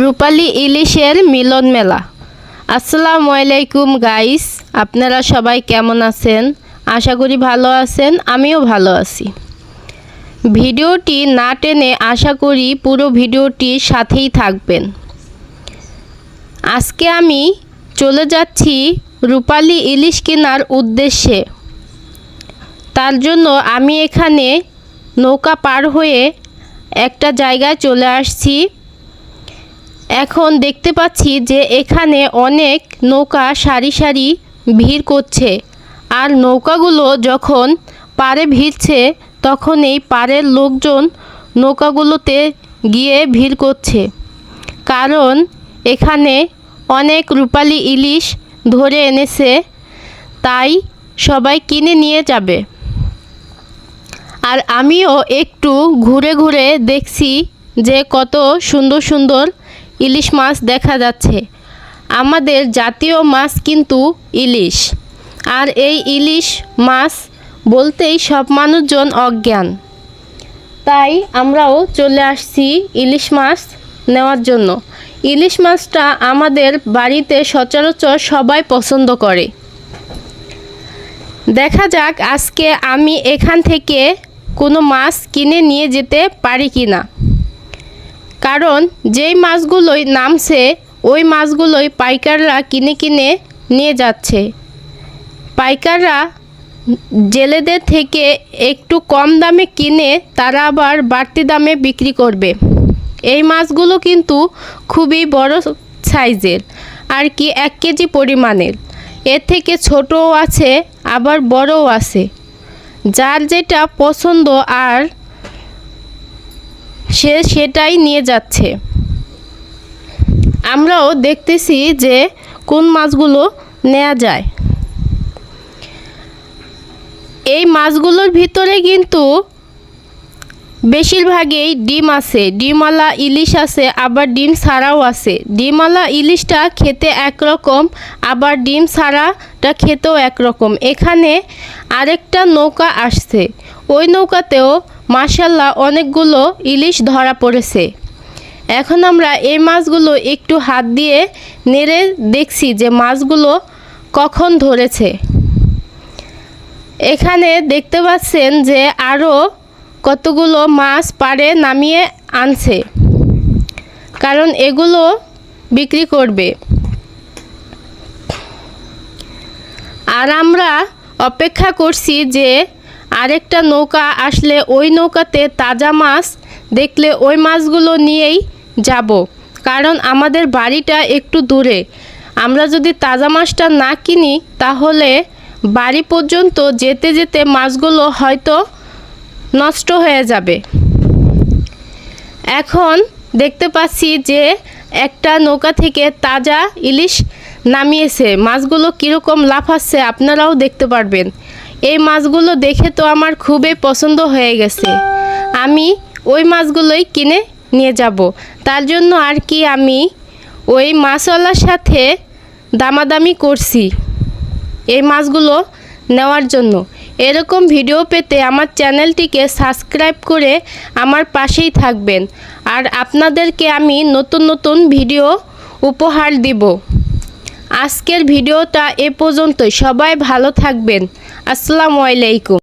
রূপালী ইলিশের মিলন মেলা। আসসালামু আলাইকুম গাইস আপনারা সবাই কেমন আছেন? আশা করি ভালো আছেন, আমিও ভালো আছি। ভিডিওটি না টেনে আশা করি পুরো ভিডিওটি সাথেই থাকবেন। আজকে আমি চলে যাচ্ছি রূপালী ইলিশ কেনার উদ্দেশ্যে। তার জন্য আমি এখানে নৌকা পার হয়ে একটা জায়গায় চলে আসছি। এখন দেখতে পাচ্ছি যে এখানে অনেক নৌকা সারি সারি ভিড় করছে। আর নৌকাগুলো যখন পারে ভিড়ছে, তখন এই পাড়ের লোকজন নৌকাগুলোতে গিয়ে ভিড় করছে। কারণ এখানে অনেক রূপালী ইলিশ ধরে এনেছে, তাই সবাই কিনে নিয়ে যাবে। আর আমিও একটু ঘুরে ঘুরে দেখছি যে কত সুন্দর সুন্দর ইলিশ মাছ দেখা যাচ্ছে। আমাদের জাতীয় মাছ কিন্তু ইলিশ। আর এই ইলিশ মাছ বলতেই সব মানুষজন অজ্ঞান। তাই আমরাও চলে আসছি ইলিশ মাছ নেওয়ার জন্য। ইলিশ মাছটা আমাদের বাড়িতে সচরাচর সবাই পছন্দ করে। দেখা যাক আজকে আমি এখান থেকে কোনো মাছ কিনে নিয়ে যেতে পারি কি না? কারণ যেই মাছগুলোই নামছে, ওই মাছগুলোই পাইকাররা কিনে কিনে নিয়ে যাচ্ছে। পাইকাররা জেলেদের থেকে একটু কম দামে কিনে তারা আবার বাড়তি দামে বিক্রি করবে। এই মাছগুলো কিন্তু খুবই বড় সাইজের, আর কি এক কেজি পরিমাণের। এর থেকে ছোটও আছে, আবার বড়ও আছে। যার যেটা পছন্দ আর সে সেটাই নিয়ে যাচ্ছে। আমরাও দেখতেছি যে কোন মাছগুলো নেওয়া যায়। এই মাছগুলোর ভিতরে কিন্তু বেশিরভাগই ডিম আছে, ডিমওয়ালা ইলিশ আছে, আবার ডিম ছাড়াও আছে। ডিমওয়ালা ইলিশটা খেতে একরকম, আবার ডিম ছাড়াটা খেতেও একরকম। এখানে আরেকটা নৌকা আসছে। ওই নৌকাতেও মাসাল্লাহ অনেকগুলো ইলিশ ধরা পড়েছে। এখন আমরা এই মাছগুলো একটু হাত দিয়ে নেড়ে দেখছি যে মাছগুলো কখন ধরেছে। এখানে দেখতে পাচ্ছেন যে আরও কতগুলো মাছ পাড়ে নামিয়ে আনছে? কারণ এগুলো বিক্রি করবে। আর আমরা অপেক্ষা করছি যে আরেকটা নৌকা আসলে ওই নৌকাতে তাজা মাছ দেখলে ওই মাছগুলো নিয়েই যাব। কারণ আমাদের বাড়িটা একটু দূরে। আমরা যদি তাজা মাছটা না কিনি, তাহলে বাড়ি পর্যন্ত যেতে যেতে মাছগুলো হয়তো নষ্ট হয়ে যাবে। এখন দেখতে পাচ্ছি যে একটা নৌকা থেকে তাজা ইলিশ নামিয়েছে। মাছগুলো কীরকম লাফাচ্ছে আপনারাও দেখতে পারবেন। এই মাছগুলো দেখে তো আমার খুবই পছন্দ হয়ে গেছে। আমি ওই মাছগুলোই কিনে নিয়ে যাব। তার জন্য আর কি আমি ওই মাছওয়ালার সাথে দামাদামি করছি এই মাছগুলো নেওয়ার জন্য। এরকম ভিডিও পেতে আমার চ্যানেলটিকে সাবস্ক্রাইব করে আমার পাশেই থাকবেন। আর আপনাদেরকে আমি নতুন নতুন ভিডিও উপহার দিব। আজকের ভিডিওটা এ পর্যন্তই। সবাই ভালো থাকবেন। আসসালামু আলাইকুম।